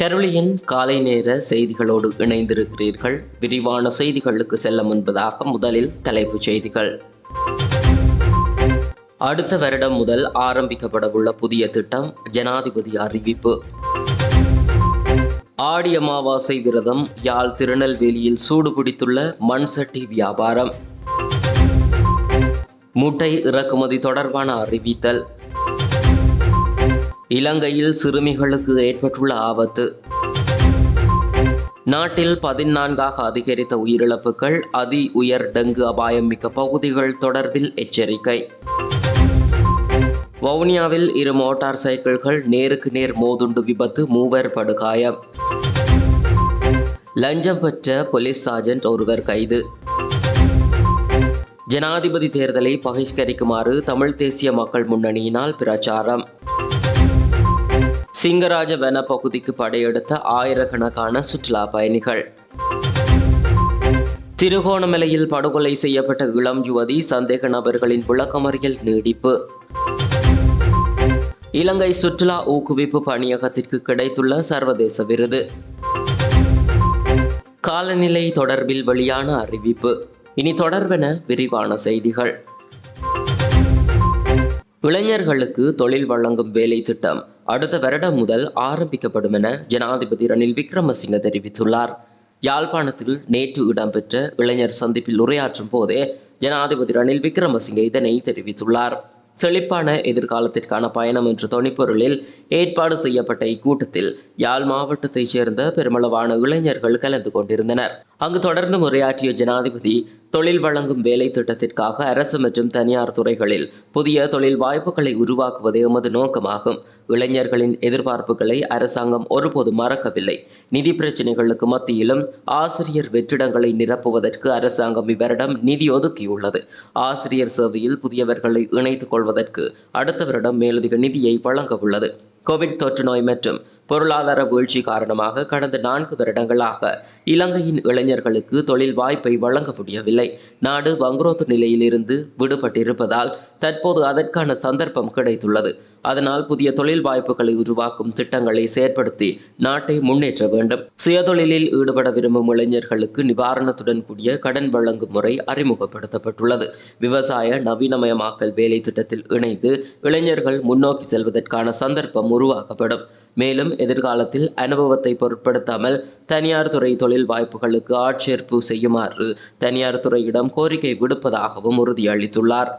கருளியின் காலை நேர செய்திகளோடு இணைந்திருக்கிறீர்கள். விரிவான செய்திகளுக்கு செல்ல முன்பதாக முதலில் தலைப்புச் செய்திகள். அடுத்த வருடம் முதல் ஆரம்பிக்கப்படவுள்ள புதிய திட்டம் ஜனாதிபதி அறிவிப்பு. ஆடி அமாவாசை விரதம் யாழ் திருநெல்வேலியில் சூடுபிடித்துள்ள மண் சட்டி வியாபாரம். முட்டை இறக்குமதி தொடர்பான அறிவித்தல். இலங்கையில் சிறுமிகளுக்கு ஏற்பட்டுள்ள ஆபத்து. நாட்டில் பதினான்காக அதிகரித்த உயிரிழப்புகள் அதி உயர் டெங்கு அபாயம் மிக்க பகுதிகள் தொடர்பில் எச்சரிக்கை. வவுனியாவில் இரு மோட்டார் சைக்கிள்கள் நேருக்கு நேர் மோதுண்டு விபத்து மூவர் படுகாயம். லஞ்சம் பெற்ற போலீஸ் சார்ஜென்ட் ஒருவர் கைது. ஜனாதிபதி தேர்தலை பகிஷ்கரிக்குமாறு தமிழ் தேசிய மக்கள் முன்னணியினால் பிரச்சாரம். சிங்கராஜ வன பகுதிக்கு படையெடுத்த ஆயிரக்கணக்கான சுற்றுலா பயணிகள். திருகோணமலையில் படுகொலை செய்யப்பட்ட இளம் யுவதி சந்தேக நபர்களின் விளக்கமறியல் நீடிப்பு. இலங்கை சுற்றுலா ஊக்குவிப்பு பணியகத்திற்கு கிடைத்துள்ள சர்வதேச விருது. காலநிலை தொடர்பில் வெளியான அறிவிப்பு. இனி தொடர்பென விரிவான செய்திகள். இளைஞர்களுக்கு தொழில் வழங்கும் வேலை திட்டம் அடுத்த வருடம் முதல் ஆரம்பிக்கப்படும் என ஜனாதிபதி ரணில் விக்ரமசிங்க தெரிவித்துள்ளார். யாழ்ப்பாணத்தில் நேற்று இடம்பெற்ற இளைஞர் சந்திப்பில் உரையாற்றும் போதே ஜனாதிபதி ரணில் விக்ரமசிங்க இதனை தெரிவித்துள்ளார். செழிப்பான எதிர்காலத்திற்கான பயணம் என்ற தொனிப்பொருளில் ஏற்பாடு செய்யப்பட்ட இக்கூட்டத்தில் யாழ் மாவட்டத்தைச் சேர்ந்த பெருமளவான இளைஞர்கள் கலந்து கொண்டிருந்தனர். அங்கு தொடர்ந்து உரையாற்றிய ஜனாதிபதி தொழில் வழங்கும் வேலை திட்டத்திற்காக அரசு மற்றும் தனியார் துறைகளில் புதிய தொழில் வாய்ப்புகளை உருவாக்குவதே எமது நோக்கமாகும். இளைஞர்களின் எதிர்பார்ப்புகளை அரசாங்கம் ஒருபோது மறக்கவில்லை. நிதி பிரச்சினைகளுக்கு மத்தியிலும் ஆசிரியர் வெற்றிடங்களை நிரப்புவதற்கு அரசாங்கம் இவரிடம் நிதி ஒதுக்கியுள்ளது. ஆசிரியர் சேவையில் புதியவர்களை இணைத்துக் கொள்வதற்கு அடுத்த வருடம் மேலதிக நிதியை வழங்க உள்ளது கோவிட் தொற்று நோய் மற்றும் பொருளாதார வீழ்ச்சி காரணமாக கடந்த நான்கு வருடங்களாக இலங்கையின் இளைஞர்களுக்கு தொழில் வாய்ப்பை வழங்க முடியவில்லை. நாடு வங்குரோத்து நிலையிலிருந்து விடுபட்டிருப்பதால் தற்போது அதற்கான சந்தர்ப்பம் கிடைத்துள்ளது. அதனால் புதிய தொழில் வாய்ப்புகளை உருவாக்கும் திட்டங்களை செயற்படுத்தி நாட்டை முன்னேற்ற வேண்டும். சுயதொழிலில் ஈடுபட விரும்பும் இளைஞர்களுக்கு நிவாரணத்துடன் கூடிய கடன் வழங்கும் முறை அறிமுகப்படுத்தப்பட்டுள்ளது. விவசாய நவீனமயமாக்கல் வேலை திட்டத்தில் இணைந்து இளைஞர்கள் முன்னோக்கி செல்வதற்கான சந்தர்ப்பம் உருவாக்கப்படும். மேலும் எதிர்காலத்தில் அனுபவத்தை பொருட்படுத்தாமல் தனியார் துறை தொழில் வாய்ப்புகளுக்கு ஆட்சேர்ப்பு செய்யுமாறு தனியார் துறையிடம் கோரிக்கை விடுப்பதாகவும் உறுதியளித்துள்ளார்.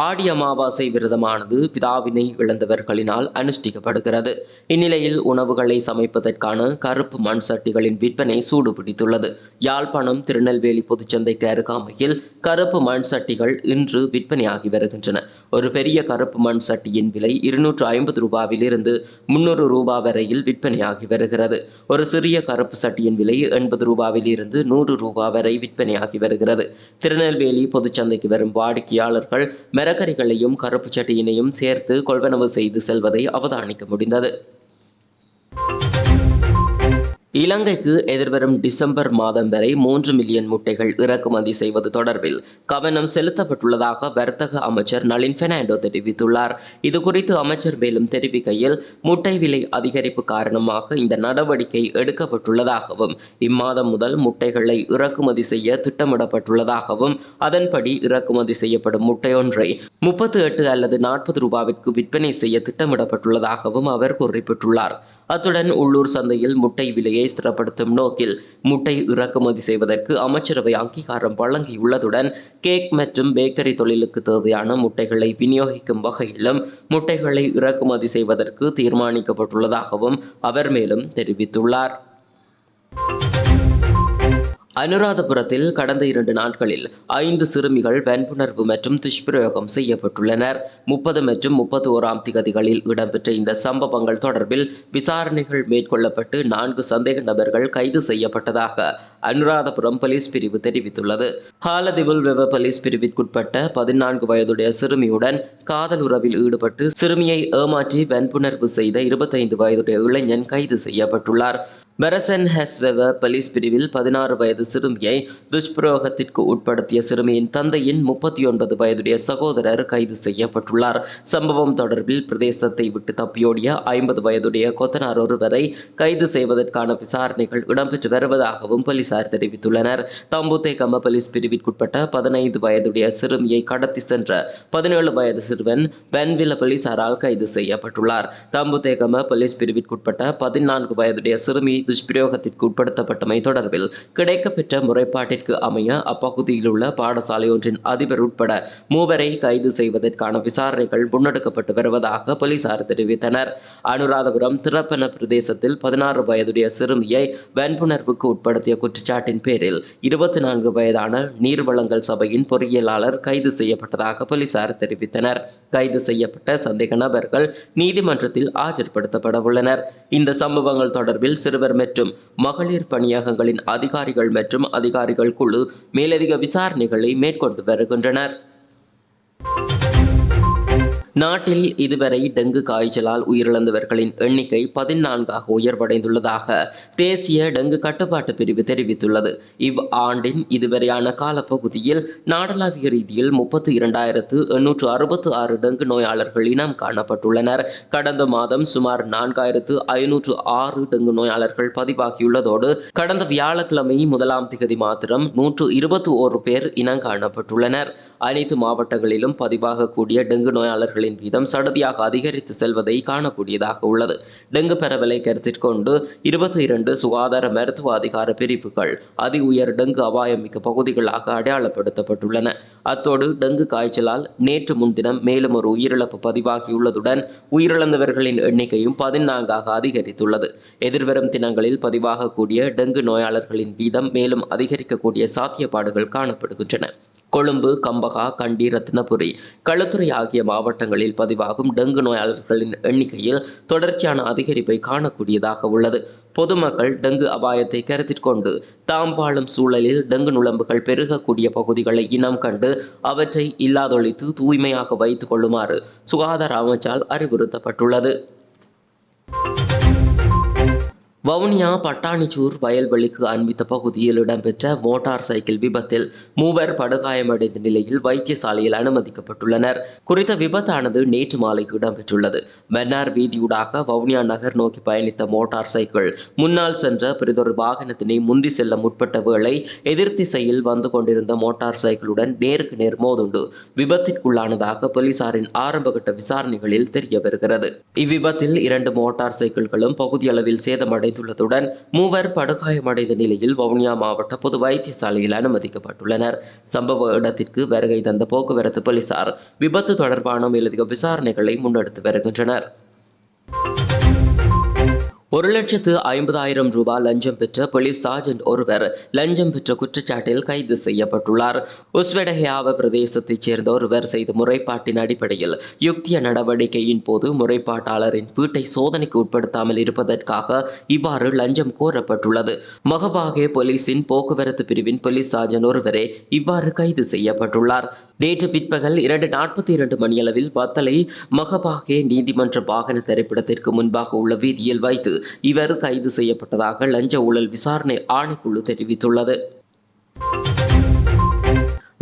ஆடி அமாவாசை விரதமானது பிதாவினை இழந்தவர்களினால் அனுஷ்டிக்கப்படுகிறது. இந்நிலையில் உணவுகளை சமைப்பதற்கான கருப்பு மண் சட்டிகளின் விற்பனை சூடுபிடித்துள்ளது. யாழ்ப்பாணம் திருநெல்வேலி பொதுச்சந்தைக்கு அருகாமையில் கருப்பு மண் சட்டிகள் இன்று விற்பனையாகி வருகின்றன. ஒரு பெரிய கருப்பு மண் சட்டியின் விலை இருநூற்று ஐம்பது ரூபாவிலிருந்து முன்னூறு ரூபாய் வரையில் விற்பனையாகி வருகிறது. ஒரு சிறிய கருப்பு சட்டியின் விலை எண்பது ரூபாவில் இருந்து நூறு ரூபாய் வரை விற்பனையாகி வருகிறது. திருநெல்வேலி பொதுச்சந்தைக்கு வரும் வாடிக்கையாளர்கள் மரக்கறிகளையும் கருப்பு சட்டியினையும் சேர்த்து கொள்வனவு செய்து செல்வதை அவதானிக்க முடிந்தது. இலங்கைக்கு எதிர்வரும் டிசம்பர் மாதம் வரை மூன்று மில்லியன் முட்டைகள் இறக்குமதி செய்வது தொடர்பில் கவனம் செலுத்தப்பட்டுள்ளதாக வர்த்தக அமைச்சர் நளின் பெர்னாண்டோ தெரிவித்துள்ளார். இது குறித்து அமைச்சர் மேலும் தெரிவிக்கையில் முட்டை விலை அதிகரிப்பு காரணமாக இந்த நடவடிக்கை எடுக்கப்பட்டுள்ளதாகவும் இம்மாதம் முதல் முட்டைகளை இறக்குமதி செய்ய திட்டமிடப்பட்டுள்ளதாகவும் அதன்படி இறக்குமதி செய்யப்படும் முட்டையொன்றை முப்பத்து எட்டு அல்லது நாற்பது ரூபாவிற்கு விற்பனை செய்ய திட்டமிடப்பட்டுள்ளதாகவும் அவர் குறிப்பிட்டுள்ளார். அத்துடன் உள்ளூர் சந்தையில் முட்டை விலையை ஸ்திரப்படுத்தும் நோக்கில் முட்டை இறக்குமதி செய்வதற்கு அமைச்சரவை அங்கீகாரம் வழங்கியுள்ளதுடன் கேக் மற்றும் பேக்கரி தொழிலுக்கு தேவையான முட்டைகளை விநியோகிக்கும் வகையிலும் முட்டைகளை இறக்குமதி செய்வதற்கு தீர்மானிக்கப்பட்டுள்ளதாகவும் அவர் மேலும் தெரிவித்துள்ளார். அனுராதபுரத்தில் கடந்த இரண்டு நாட்களில் ஐந்து சிறுமிகள் வன்புணர்வு மற்றும் துஷ்பிரயோகம் செய்யப்பட்டுள்ளனர். முப்பது மற்றும் முப்பத்தி ஓராம் திகதிகளில் இடம்பெற்ற இந்த சம்பவங்கள் தொடர்பில் விசாரணைகள் மேற்கொள்ளப்பட்டு நான்கு சந்தேக நபர்கள் கைது செய்யப்பட்டதாக அனுராதபுரம் போலீஸ் பிரிவு தெரிவித்துள்ளது. ஹாலதிபுல் வெவ போலீஸ் பிரிவிற்குட்பட்ட பதினான்கு வயதுடைய சிறுமியுடன் காதல் உறவில் ஈடுபட்டு சிறுமியை ஏமாற்றி வன்புணர்வு செய்த இருபத்தைந்து வயதுடைய இளைஞன் கைது செய்யப்பட்டுள்ளார். மெரசன் ஹெஸ்வெவ பலிஸ் பிரிவில் பதினாறு வயது சிறுமியை துஷ்பிரயோகத்திற்கு உட்படுத்திய சிறுமியின் தந்தையின் முப்பத்தி ஒன்பது வயதுடைய சகோதரர் கைது செய்யப்பட்டுள்ளார். சம்பவம் தொடர்பில் பிரதேசத்தை விட்டு தப்பியோடிய ஐம்பது வயதுடைய கொத்தனார் ஒருவரை கைது செய்வதற்கான விசாரணைகள் இடம்பெற்று வருவதாகவும் போலீசார் தெரிவித்துள்ளனர். தம்புத்தேகம பலிஸ் பிரிவிற்குட்பட்ட பதினைந்து வயதுடைய சிறுமியை கடத்தி சென்ற பதினேழு வயது சிறுவன் வென்வில போலீசாரால் கைது செய்யப்பட்டுள்ளார். தம்புத்தேகம பலிஸ் பிரிவிற்குட்பட்ட பதினான்கு வயதுடைய சிறுமி துஷ்பிரயோகத்திற்கு உட்படுத்தப்பட்டமை தொடர்பில் கிடைக்கப்பெற்ற முறைப்பாட்டிற்கு அமைய அப்பகுதியில் உள்ள பாடசாலை ஒன்றின் அதிபர் உட்பட மூவரை கைது செய்வதற்கான விசாரணைகள் முன்னெடுக்கப்பட்டு வருவதாக போலீசார் தெரிவித்தனர். அனுராதபுரம் திறப்பன பிரதேசத்தில் பதினாறு வயதுடைய சிறுமியை வன்புணர்வுக்கு உட்படுத்திய குற்றச்சாட்டின் பேரில் இருபத்தி நான்கு வயதான நீர்வளங்கள் சபையின் பொறியியலாளர் கைது செய்யப்பட்டதாக போலீசார் தெரிவித்தனர். கைது செய்யப்பட்ட சந்தேக நபர்கள் நீதிமன்றத்தில் ஆஜர்படுத்தப்பட உள்ளனர் இந்த சம்பவங்கள் தொடர்பில் சிறுவர் மற்றும் மகளிர் பணியகங்களின் அதிகாரிகள் மற்றும் அதிகாரிகள் குழு மேலதிக விசாரணைகளை மேற்கொண்டு வருகின்றனர். நாட்டில் இதுவரை டெங்கு காய்ச்சலால் உயிரிழந்தவர்களின் எண்ணிக்கை பதினான்காக உயர்வடைந்துள்ளதாக தேசிய டெங்கு கட்டுப்பாட்டு பிரிவு தெரிவித்துள்ளது. இவ் ஆண்டின் இதுவரையான காலப்பகுதியில் நாடளாவிய ரீதியில் முப்பத்தி இரண்டாயிரத்து எண்ணூற்று அறுபத்து ஆறு டெங்கு நோயாளர்கள் இனம் காணப்பட்டுள்ளனர். கடந்த மாதம் சுமார் நான்காயிரத்து ஐநூற்று ஆறு டெங்கு நோயாளர்கள் பதிவாகியுள்ளதோடு கடந்த வியாழக்கிழமை முதலாம் திகதி மாத்திரம் நூற்று இருபத்தி ஓரு பேர் இனம் காணப்பட்டுள்ளனர். அனைத்து மாவட்டங்களிலும் பதிவாகக்கூடிய டெங்கு நோயாளர்கள் நோயாளிகளின் வீதம் சடதியாக அதிகரித்து செல்வதை காணக்கூடியதாக உள்ளது. டெங்கு பரவலை கருத்திற்கொண்டு இருபத்தி இரண்டு சுகாதார மருத்துவ அதிகார பிரிவுகள் அதி உயர் டெங்கு அபாயமிக்க பகுதிகளாக அடையாளப்படுத்தப்பட்டுள்ளன. அத்தோடு டெங்கு காய்ச்சலால் நேற்று முன்தினம் மேலும் ஒரு உயிரிழப்பு பதிவாகியுள்ளதுடன் உயிரிழந்தவர்களின் எண்ணிக்கையும் பதினான்காக அதிகரித்துள்ளது. எதிர்வரும் தினங்களில் பதிவாகக்கூடிய டெங்கு நோயாளர்களின் வீதம் மேலும் அதிகரிக்கக்கூடிய சாத்தியப்பாடுகள் காணப்படுகின்றன. கொழும்பு கம்பகா கண்டி ரத்னபுரி களுத்துறை ஆகிய மாவட்டங்களில் பதிவாகும் டெங்கு நோயாளர்களின் எண்ணிக்கையில் தொடர்ச்சியான அதிகரிப்பை காணக்கூடியதாக உள்ளது. பொதுமக்கள் டெங்கு அபாயத்தை கருத்தில் கொண்டு தாம் வாழும் சூழலில் டெங்கு நுளம்புகள் பெருகக்கூடிய பகுதிகளை இனம் கண்டு அவற்றை இல்லாதொழித்து தூய்மையாக வைத்துக் கொள்ளுமாறு சுகாதார அமைச்சால் அறிவுறுத்தப்பட்டுள்ளது. வவுனியா பட்டாணிச்சூர் வயல்வெளிக்கு அண்மித்த பகுதியில் இடம்பெற்ற மோட்டார் சைக்கிள் விபத்தில் மூவர் படுகாயமடைந்த நிலையில் வைத்தியசாலையில் அனுமதிக்கப்பட்டுள்ளனர். குறித்த விபத்தானது நேற்று மாலைக்கு இடம்பெற்றுள்ளது. மன்னார் வீதியூடாக வவுனியா நகர் நோக்கி பயணித்த மோட்டார் சைக்கிள் முன்னால் சென்ற பிறிதொரு வாகனத்தினை முந்தி செல்ல முற்பட்ட வேளை எதிர்த்திசையில் வந்து கொண்டிருந்த மோட்டார் சைக்கிளுடன் நேருக்கு நேர் மோதுண்டு விபத்திற்குள்ளானதாக போலீசாரின் ஆரம்பகட்ட விசாரணைகளில் தெரிய வருகிறது இவ்விபத்தில் இரண்டு மோட்டார் சைக்கிள்களும் பகுதியளவில் சேதமடை அடைந்துள்ளதுடன் மூவர் படுகாயமடைந்த நிலையில் வவுனியா மாவட்ட பொது வைத்தியசாலையில் அனுமதிக்கப்பட்டுள்ளனர். சம்பவ இடத்திற்கு வருகை தந்த போக்குவரத்து போலீசார் விபத்து தொடர்பான மேலதிக விசாரணைகளை முன்னெடுத்து வருகின்றனர். ஒரு லட்சத்து ஐம்பதாயிரம் ரூபாய் லஞ்சம் பெற்ற போலீஸ் சார்ஜென்ட் ஒருவர் லஞ்சம் பெற்ற குற்றச்சாட்டில் கைது செய்யப்பட்டுள்ளார். உஸ்வெடஹியாவ பிரதேசத்தைச் சேர்ந்த ஒருவர் செய்த முறைப்பாட்டின் அடிப்படையில் யுக்திய நடவடிக்கையின் போது முறைப்பாட்டாளரின் வீட்டை சோதனைக்கு உட்படுத்தாமல் இருப்பதற்காக இவ்வாறு லஞ்சம் கோரப்பட்டுள்ளது. மகபாகே போலீசின் போக்குவரத்து பிரிவின் போலீஸ் சார்ஜன் ஒருவரே இவ்வாறு கைது செய்யப்பட்டுள்ளார். நேற்று பிற்பகல் இரண்டு நாற்பத்தி இரண்டு மணியளவில் பத்தலை மகபாகே நீதிமன்ற வாகன திரைப்படத்திற்கு முன்பாக உள்ள வீதியில் வைத்து இவர் கைது செய்யப்பட்டதாக லஞ்ச ஊழல் விசாரணை ஆணைக்குழு தெரிவித்துள்ளது.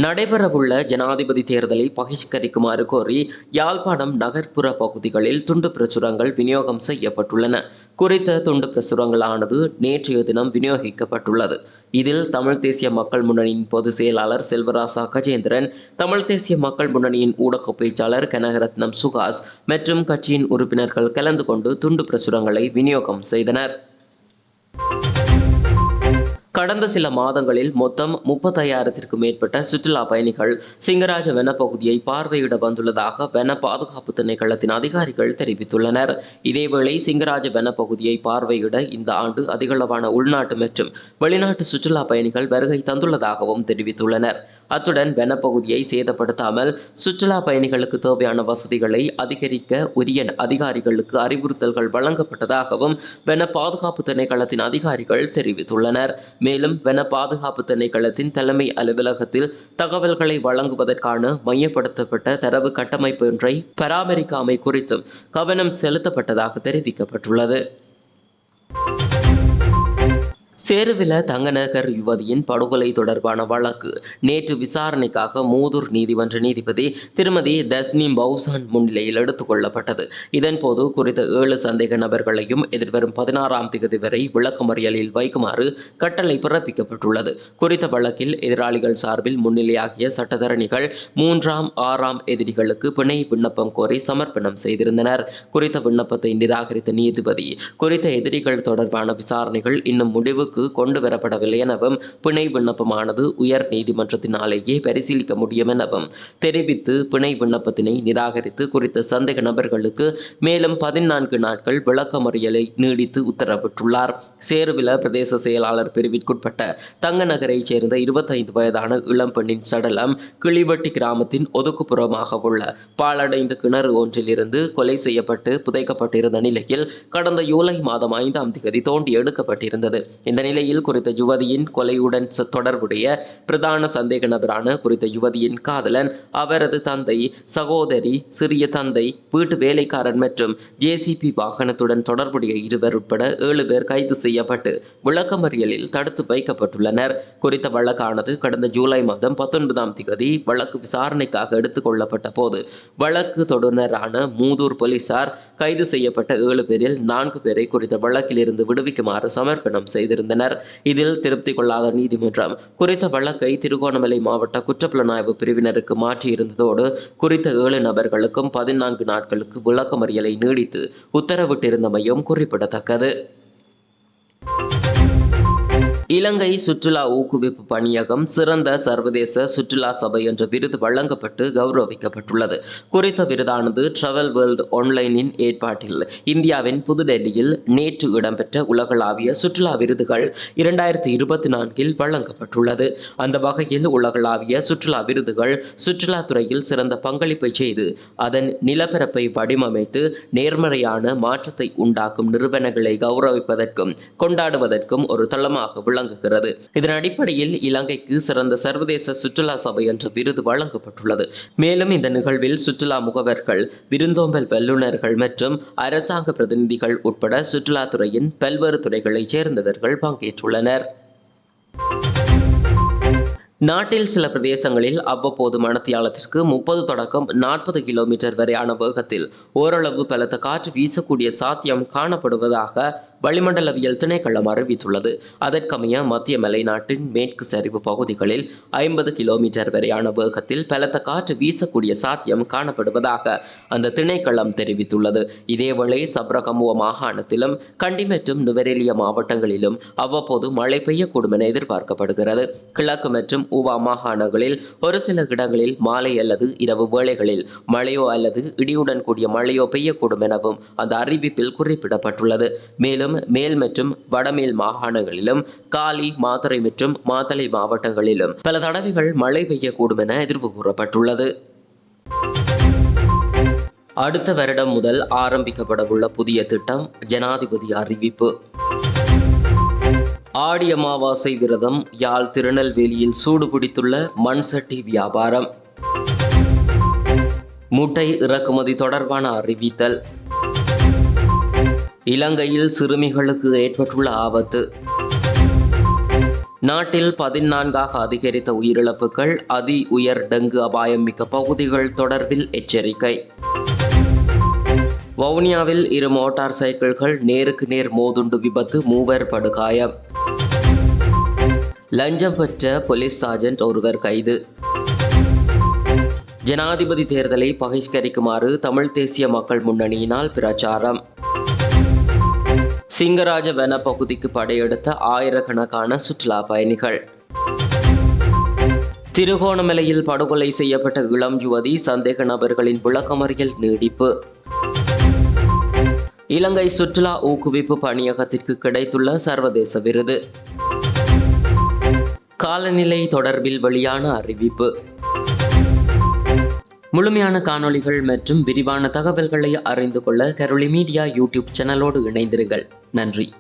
நடைபெறவுள்ள ஜனாதிபதி தேர்தலை பகிஷ்கரிக்குமாறு கோரி யாழ்ப்பாணம் நகர்ப்புற பகுதிகளில் துண்டு பிரசுரங்கள் விநியோகம் செய்யப்பட்டுள்ளன. குறித்த துண்டு பிரசுரங்களானது நேற்றைய தினம் விநியோகிக்கப்பட்டுள்ளது. இதில் தமிழ் தேசிய மக்கள் முன்னணியின் பொதுச் செயலாளர் செல்வராசா கஜேந்திரன் தமிழ் தேசிய மக்கள் முன்னணியின் ஊடக பேச்சாளர் கனகரத்னம் சுகாஸ் மற்றும் கட்சியின் உறுப்பினர்கள் கலந்து கொண்டு துண்டு பிரசுரங்களை விநியோகம் செய்தனர். கடந்த சில மாதங்களில் மொத்தம் முப்பத்தையாயிரத்திற்கும் மேற்பட்ட சுற்றுலா பயணிகள் சிங்கராஜ வனப்பகுதியை பார்வையிட வந்துள்ளதாக வன பாதுகாப்பு திணைக்களத்தின் அதிகாரிகள் தெரிவித்துள்ளனர். இதேவேளை சிங்கராஜ வனப்பகுதியை பார்வையிட இந்த ஆண்டு அதிகளவான உள்நாட்டு மற்றும் வெளிநாட்டு சுற்றுலா பயணிகள் வருகை தந்துள்ளதாகவும் தெரிவித்துள்ளனர். அத்துடன் வனப்பகுதியை சேதப்படுத்தாமல் சுற்றுலா பயணிகளுக்கு தேவையான வசதிகளை அதிகரிக்க உரிய அதிகாரிகளுக்கு அறிவுறுத்தல்கள் வழங்கப்பட்டதாகவும் வன பாதுகாப்பு திணைக்களத்தின் அதிகாரிகள் தெரிவித்துள்ளனர். மேலும் வன பாதுகாப்பு திணைக்களத்தின் தலைமை அலுவலகத்தில் தகவல்களை வழங்குவதற்கான மையப்படுத்தப்பட்ட தரவு கட்டமைப்பு ஒன்றை பராமரிக்காமை குறித்தும் கவனம் செலுத்தப்பட்டதாக தெரிவிக்கப்பட்டுள்ளது. சேருவில தங்கநகர் யுவதியின் படுகொலை தொடர்பான வழக்கு. நேற்று விசாரணைக்காக மூதூர் நீதிமன்ற நீதிபதி திருமதி தஸ்னி பௌசான் முன்னிலையில் எடுத்துக் கொள்ளப்பட்டது. இதன்போது குறித்த ஏழு சந்தேக நபர்களையும் எதிர்வரும் பதினாறாம் தேதி வரை விளக்கமறியலில் வைக்குமாறு கட்டளை பிறப்பிக்கப்பட்டுள்ளது. குறித்த வழக்கில் எதிராளிகள் சார்பில் முன்னிலையாகிய சட்டத்தரணிகள் மூன்றாம் ஆறாம் எதிரிகளுக்கு பிணை விண்ணப்பம் கோரி சமர்ப்பணம் செய்திருந்தனர். குறித்த விண்ணப்பத்தை நிராகரித்த நீதிபதி குறித்த எதிரிகள் தொடர்பான விசாரணைகள் இன்னும் முடிவுக்கு கொண்டு வரப்படவில்லை எனவும் பிணை விண்ணப்பமானது உயர் நீதிமன்றத்தினாலேயே பரிசீலிக்க முடியும் எனவும் தெரிவித்து பிணை விண்ணப்பத்தினை நிராகரித்து குறித்த சந்தேக நபர்களுக்கு மேலும் பதினான்கு நாட்கள் விளக்கமறியலை நீடித்து உத்தரவிட்டுள்ளார். சேருவில பிரதேச செயலாளர் பிரிவிற்குட்பட்ட தங்கநகரைச் சேர்ந்த இருபத்தைந்து வயதான இளம்பெண்ணின் சடலம் கிளிவட்டி கிராமத்தின் ஒதுக்குப்புறமாக உள்ள பாலடைந்த கிணறு ஒன்றிலிருந்து கொலை செய்யப்பட்டு புதைக்கப்பட்டிருந்த நிலையில் கடந்த ஜூலை மாதம் ஐந்தாம் தேதி தோண்டி எடுக்கப்பட்டிருந்தது. இந்த நிலையில் குறித்த யுவதியின் கொலையுடன் தொடர்புடைய பிரதான சந்தேக நபரான குறித்த யுவதியின் காதலன் அவரது தந்தை சகோதரி சிறிய தந்தை வீட்டு வேலைக்காரன் மற்றும் ஜேசிபி வாகனத்துடன் தொடர்புடைய இருவர் உட்பட ஏழு பேர் கைது செய்யப்பட்டு விளக்கமறியலில் தடுத்து வைக்கப்பட்டுள்ளனர். குறித்த வழக்கானது கடந்த ஜூலை மாதம் பத்தொன்பதாம் தேதி வழக்கு விசாரணைக்காக எடுத்துக் கொள்ளப்பட்ட போது வழக்கு தொடுநரான மூதூர் போலீசார் கைது செய்யப்பட்ட ஏழு பேரில் நான்கு பேரை குறித்த வழக்கிலிருந்து விடுவிக்குமாறு சமர்ப்பணம் செய்திருந்தனர். இதில் திருப்தி கொள்ளாத நீதிமன்றம் குறித்த வழக்கை திருகோணமலை மாவட்ட குற்றப்புலனாய்வு பிரிவினருக்கு மாற்றியிருந்ததோடு குறித்த ஏழு நபர்களுக்கும் பதினான்கு நாட்களுக்கு விளக்கமறியலை நீடித்து உத்தரவிட்டிருந்தமையும் குறிப்பிடத்தக்கது. இலங்கை சுற்றுலா ஊக்குவிப்பு பணியகம் சிறந்த சர்வதேச சுற்றுலா சபை என்ற விருது வழங்கப்பட்டு கௌரவிக்கப்பட்டுள்ளது. குறித்த விருதானது டிராவல் வேர்ல்டு ஆன்லைனின் ஏற்பாட்டில் இந்தியாவின் புதுடெல்லியில் நேற்று இடம்பெற்ற உலகளாவிய சுற்றுலா விருதுகள் இரண்டாயிரத்தி இருபத்தி நான்கில் வழங்கப்பட்டுள்ளது. அந்த வகையில் உலகளாவிய சுற்றுலா விருதுகள் சுற்றுலாத்துறையில் சிறந்த பங்களிப்பை செய்து அதன் நிலப்பரப்பை வடிவமைத்து நேர்மறையான மாற்றத்தை உண்டாக்கும் நிறுவனங்களை கௌரவிப்பதற்கும் கொண்டாடுவதற்கும் ஒரு தளமாக வழங்குகிறது. இதன் அடிப்படையில் இலங்கைக்கு சிறந்த சர்வதேச சுற்றுலா சபை என்ற விருது வழங்கப்பட்டுள்ளது. மேலும் இந்த நிகழ்வில் சுற்றுலா முகவர்கள் விருந்தோம்பல் வல்லுநர்கள் மற்றும் அரசாங்க பிரதிநிதிகள் உட்பட சுற்றுலாத்துறையின் பல்வேறு துறைகளைச் சேர்ந்தவர்கள் பங்கேற்றுள்ளனர். நாட்டில் சில பிரதேசங்களில் அவ்வப்போது மணத்தியாலத்திற்கு முப்பது தொடக்கம் நாற்பது கிலோமீட்டர் வரையான வேகத்தில் ஓரளவு பலத்த காற்று வீசக்கூடிய சாத்தியம் காணப்படுவதாக வளிமண்டலவியல் திணைக்களம் அறிவித்துள்ளது. அதற்கமைய மத்திய மலைநாட்டின் மேற்கு சரிவு பகுதிகளில் ஐம்பது கிலோமீட்டர் வரையான வேகத்தில் பலத்த காற்று வீசக்கூடிய சாத்தியம் காணப்படுவதாக அந்த திணைக்களம் தெரிவித்துள்ளது. இதேவேளை சப்ரகமுவ மாகாணத்திலும் கண்டி மற்றும் நுவரெலியா மாவட்டங்களிலும் அவ்வப்போது மழை பெய்யக்கூடும் என எதிர்பார்க்கப்படுகிறது. கிழக்கு மற்றும் ஊவா மாகாணங்களில் ஒரு சில இடங்களில் மாலை அல்லது இரவு வேளைகளில் மழையோ அல்லது இடியுடன் கூடிய மழையோ பெய்யக்கூடும் எனவும் அந்த அறிவிப்பில் குறிப்பிடப்பட்டுள்ளது. மேலும் மேல் மற்றும் வடமேல் மாகாணங்களிலும் காலி மாத்தறை மற்றும் மாத்தளை மாவட்டங்களிலும் பல தடவைகள் மழை பெய்யக்கூடும் என எதிர்வு கூறப்பட்டுள்ளது. அடுத்த வருடம் முதல் ஆரம்பிக்கப்படவுள்ள புதிய திட்டம் ஜனாதிபதி அறிவிப்பு. ஆடி அமாவாசை விரதம் யாழ் திருநெல்வேலியில் சூடுபிடித்துள்ள மண் சட்டி வியாபாரம். முட்டை இறக்குமதி தொடர்பான அறிவித்தல். இலங்கையில் சிறுமிகளுக்கு ஏற்பட்டுள்ள ஆபத்து. நாட்டில் பதினான்காக அதிகரித்த உயிரிழப்புகள் அதி உயர் டெங்கு அபாயம் மிக்க பகுதிகள் தொடர்பில் எச்சரிக்கை. வவுனியாவில் இரு மோட்டார் சைக்கிள்கள் நேருக்கு நேர் மோதுண்டு விபத்து மூவர் படுகாயம். லஞ்சம் பெற்ற போலீஸ் சார்ஜென்ட் ஒருவர் கைது. ஜனாதிபதி தேர்தலை பகிஷ்கரிக்குமாறு தமிழ் தேசிய மக்கள் முன்னணியினால் பிரச்சாரம். சிங்கராஜ வன பகுதிக்கு படையெடுத்த ஆயிரக்கணக்கான சுற்றுலா பயணிகள். திருகோணமலையில் படுகொலை செய்யப்பட்ட இளம் யுவதி சந்தேக நபர்களின் விளக்கமறியல் நீடிப்பு. இலங்கை சுற்றுலா ஊக்குவிப்பு பணியகத்திற்கு கிடைத்துள்ள சர்வதேச விருது. காலநிலை தொடர்பில் வெளியான அறிவிப்பு. முழுமையான காணொளிகள் மற்றும் விரிவான தகவல்களை அறிந்து கொள்ள கரோலி மீடியா யூடியூப் சேனலோடு இணைந்திருங்கள். நன்றி